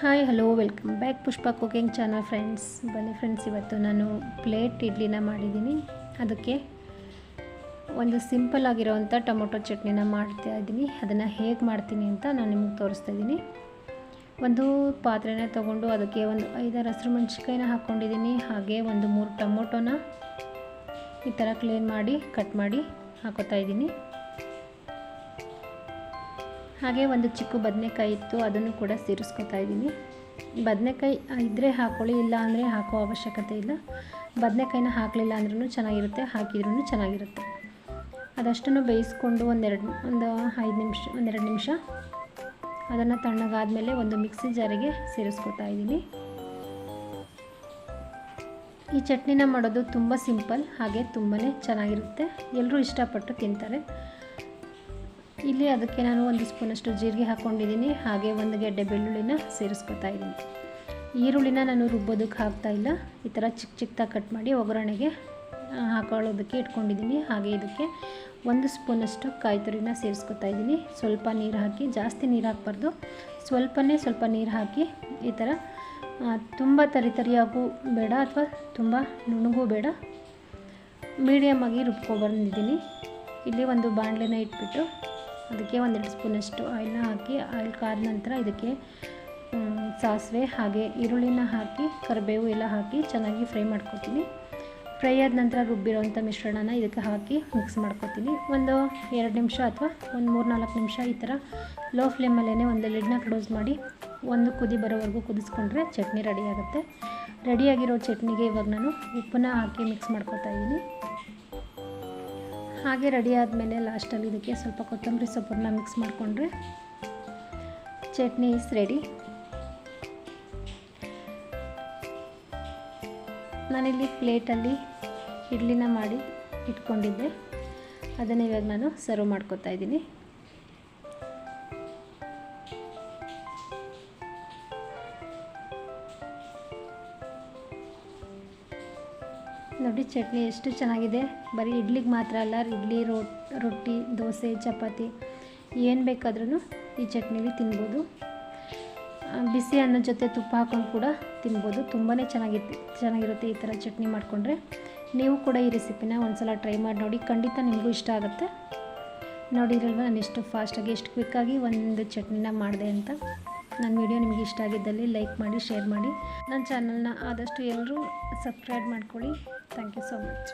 Hi, hello, welcome back Pushpa cooking channel friends. ಬನ್ನಿ friends, ಇವತ್ತು ನಾನು ಪ್ಲೇಟ್ ಇಡ್ಲಿನ ಮಾಡಿದ್ದೀನಿ. ಅದಕ್ಕೆ ಒಂದು ಸಿಂಪಲ್ ಆಗಿರೋವಂಥ ಟೊಮೊಟೊ ಚಟ್ನಿನ ಮಾಡ್ತಾ ಇದ್ದೀನಿ. ಅದನ್ನು ಹೇಗೆ ಮಾಡ್ತೀನಿ ಅಂತ ನಾನು ನಿಮಗೆ ತೋರಿಸ್ತಾ ಇದ್ದೀನಿ. ಒಂದು ಪಾತ್ರೆನ ತೊಗೊಂಡು ಅದಕ್ಕೆ ಒಂದು ಐದಾರು ಹಸಿರು ಮೆಣಸಿನ್ಕಾಯಿನ ಹಾಕ್ಕೊಂಡಿದ್ದೀನಿ ಹಾಗೆ ಒಂದು ಮೂರು ಟೊಮೊಟೊನ ಈ ಥರ ಕ್ಲೀನ್ ಮಾಡಿ, ಕಟ್ ಮಾಡಿ ಹಾಕೋತಾ ಇದ್ದೀನಿ. ಹಾಗೆ ಒಂದು ಚಿಕ್ಕ ಬದನೆಕಾಯಿ ಇತ್ತು, ಅದನ್ನು ಕೂಡ ಸೇರಿಸ್ಕೊತಾ ಇದ್ದೀನಿ. ಬದನೆಕಾಯಿ ಇದ್ದರೆ ಹಾಕ್ಕೊಳ್ಳಿ ಇಲ್ಲ ಅಂದರೆ ಹಾಕೋ ಅವಶ್ಯಕತೆ ಇಲ್ಲ. ಬದನೆಕಾಯಿನ ಹಾಕಲಿಲ್ಲ ಅಂದ್ರೂ ಚೆನ್ನಾಗಿರುತ್ತೆ ಹಾಕಿದ್ರೂ ಚೆನ್ನಾಗಿರುತ್ತೆ. ಅದಷ್ಟನ್ನು ಬೇಯಿಸ್ಕೊಂಡು ಒಂದೆರಡು, ಒಂದು ಐದು ನಿಮಿಷ, ಒಂದೆರಡು ನಿಮಿಷ ಅದನ್ನು ತಣ್ಣಗಾದಮೇಲೆ ಒಂದು ಮಿಕ್ಸಿ ಜಾರಿಗೆ ಸೇರಿಸ್ಕೊತಾ ಇದ್ದೀನಿ. ಈ ಚಟ್ನಿನ ಮಾಡೋದು ತುಂಬ ಸಿಂಪಲ್, ಹಾಗೆ ತುಂಬಾ ಚೆನ್ನಾಗಿರುತ್ತೆ. ಎಲ್ಲರೂ ಇಷ್ಟಪಟ್ಟು ತಿಂತಾರೆ. ಇಲ್ಲಿ ಅದಕ್ಕೆ ನಾನು ಒಂದು ಸ್ಪೂನಷ್ಟು ಜೀರಿಗೆ ಹಾಕ್ಕೊಂಡಿದ್ದೀನಿ. ಹಾಗೆ ಒಂದು ಗೆಡ್ಡೆ ಬೆಳ್ಳುಳ್ಳಿನ ಸೇರಿಸ್ಕೊತಾ ಇದ್ದೀನಿ. ಈರುಳ್ಳಿನ ನಾನು ರುಬ್ಬೋದಕ್ಕೆ ಹಾಕ್ತಾ ಇಲ್ಲ. ಈ ಥರ ಚಿಕ್ಕ ಚಿಕ್ಕದಾಗಿ ಕಟ್ ಮಾಡಿ ಒಗ್ಗರಣೆಗೆ ಹಾಕೊಳ್ಳೋದಕ್ಕೆ ಇಟ್ಕೊಂಡಿದ್ದೀನಿ. ಹಾಗೆ ಇದಕ್ಕೆ ಒಂದು ಸ್ಪೂನಷ್ಟು ಕಾಯಿ ತುರಿನ ಸೇರಿಸ್ಕೊತಾ ಇದ್ದೀನಿ. ಸ್ವಲ್ಪ ನೀರು ಹಾಕಿ, ಜಾಸ್ತಿ ನೀರು ಹಾಕ್ಬಾರ್ದು. ಸ್ವಲ್ಪನೇ ಸ್ವಲ್ಪ ನೀರು ಹಾಕಿ ಈ ಥರ ತುಂಬ ತರಿತರಿಯಾಗೂ ಬೇಡ ಅಥವಾ ತುಂಬ ನುಣುಗೂ ಬೇಡ. ಮೀಡಿಯಮಾಗಿ ರುಬ್ಕೊಬಂದಿದ್ದೀನಿ. ಇಲ್ಲಿ ಒಂದು ಬಾಣಲೆನ ಇಟ್ಬಿಟ್ಟು ಅದಕ್ಕೆ ಒಂದೆರಡು ಸ್ಪೂನಷ್ಟು ಆಯಿಲ್ನ ಹಾಕಿ ಆಯಿಲ್ ಕಾದ ನಂತರ ಇದಕ್ಕೆ ಸಾಸಿವೆ ಹಾಗೆ ಈರುಳ್ಳಿನ ಹಾಕಿ, ಕರಿಬೇವು ಎಲ್ಲ ಹಾಕಿ ಚೆನ್ನಾಗಿ ಫ್ರೈ ಮಾಡ್ಕೊತೀನಿ. ಫ್ರೈ ಆದ ನಂತರ ರುಬ್ಬಿರೋವಂಥ ಮಿಶ್ರಣನ ಇದಕ್ಕೆ ಹಾಕಿ ಮಿಕ್ಸ್ ಮಾಡ್ಕೊತೀನಿ. ಒಂದು ಎರಡು ನಿಮಿಷ ಅಥವಾ ಒಂದು ಮೂರು ನಾಲ್ಕು ನಿಮಿಷ ಈ ಥರ ಲೋ ಫ್ಲೇಮಲ್ಲೇ ಒಂದು ಲಿಡ್ನ ಕ್ಲೋಸ್ ಮಾಡಿ ಒಂದು ಕುದಿ ಬರೋವರೆಗೂ ಕುದಿಸ್ಕೊಂಡ್ರೆ ಚಟ್ನಿ ರೆಡಿ ಆಗುತ್ತೆ. ರೆಡಿಯಾಗಿರೋ ಚಟ್ನಿಗೆ ಇವಾಗ ನಾನು ಉಪ್ಪನ್ನ ಹಾಕಿ ಮಿಕ್ಸ್ ಮಾಡ್ಕೊತಾ ಇದ್ದೀನಿ. ಹಾಗೆ ರೆಡಿ ಆದಮೇಲೆ ಲಾಸ್ಟಲ್ಲಿ ಇದಕ್ಕೆ ಸ್ವಲ್ಪ ಕೊತ್ತಂಬರಿ ಸೊಪ್ಪನ್ನ ಮಿಕ್ಸ್ ಮಾಡಿಕೊಂಡ್ರೆ ಚಟ್ನಿ ಇಸ್ ರೆಡಿ ನಾನಿಲ್ಲಿ ಪ್ಲೇಟಲ್ಲಿ ಇಡ್ಲಿನ ಮಾಡಿ ಇಟ್ಕೊಂಡಿದ್ದೆ. ಅದನ್ನು ಇವಾಗ ನಾನು ಸರ್ವ್ ಮಾಡ್ಕೊತಾ ಇದ್ದೀನಿ. ನೋಡಿ ಚಟ್ನಿ ಎಷ್ಟು ಚೆನ್ನಾಗಿದೆ. ಬರೀ ಇಡ್ಲಿಗೆ ಮಾತ್ರ ಅಲ್ಲ, ಇಡ್ಲಿ ರೊಟ್ಟಿ, ದೋಸೆ, ಚಪಾತಿ, ಏನು ಬೇಕಾದ್ರೂ ಈ ಚಟ್ನಿಲಿ ತಿನ್ಬೋದು. ಬಿಸಿ ಅನ್ನದ ಜೊತೆ ತುಪ್ಪ ಹಾಕೊಂಡು ಕೂಡ ತಿನ್ಬೋದು. ತುಂಬಾ ಚೆನ್ನಾಗಿತ್ತು, ಚೆನ್ನಾಗಿರುತ್ತೆ ಈ ಥರ ಚಟ್ನಿ ಮಾಡಿಕೊಂಡ್ರೆ. ನೀವು ಕೂಡ ಈ ರೆಸಿಪಿನ ಒಂದ್ಸಲ ಟ್ರೈ ಮಾಡಿ ನೋಡಿ, ಖಂಡಿತ ನಿಮಗೂ ಇಷ್ಟ ಆಗುತ್ತೆ. ನೋಡಿರಲ್ವ ನಾನು ಎಷ್ಟು ಫಾಸ್ಟಾಗಿ ಎಷ್ಟು ಕ್ವಿಕ್ಕಾಗಿ ಒಂದು ಚಟ್ನಿನ ಮಾಡಿದೆ ಅಂತ. ನನ್ನ ವಿಡಿಯೋ ನಿಮಗೆ ಇಷ್ಟ ಆಗಿದ್ದಲ್ಲಿ ಲೈಕ್ ಮಾಡಿ, ಶೇರ್ ಮಾಡಿ. ನನ್ನ ಚಾನಲ್ನ ಆದಷ್ಟು ಎಲ್ಲರೂ ಸಬ್ಸ್ಕ್ರೈಬ್ ಮಾಡ್ಕೊಳ್ಳಿ. Thank you so much.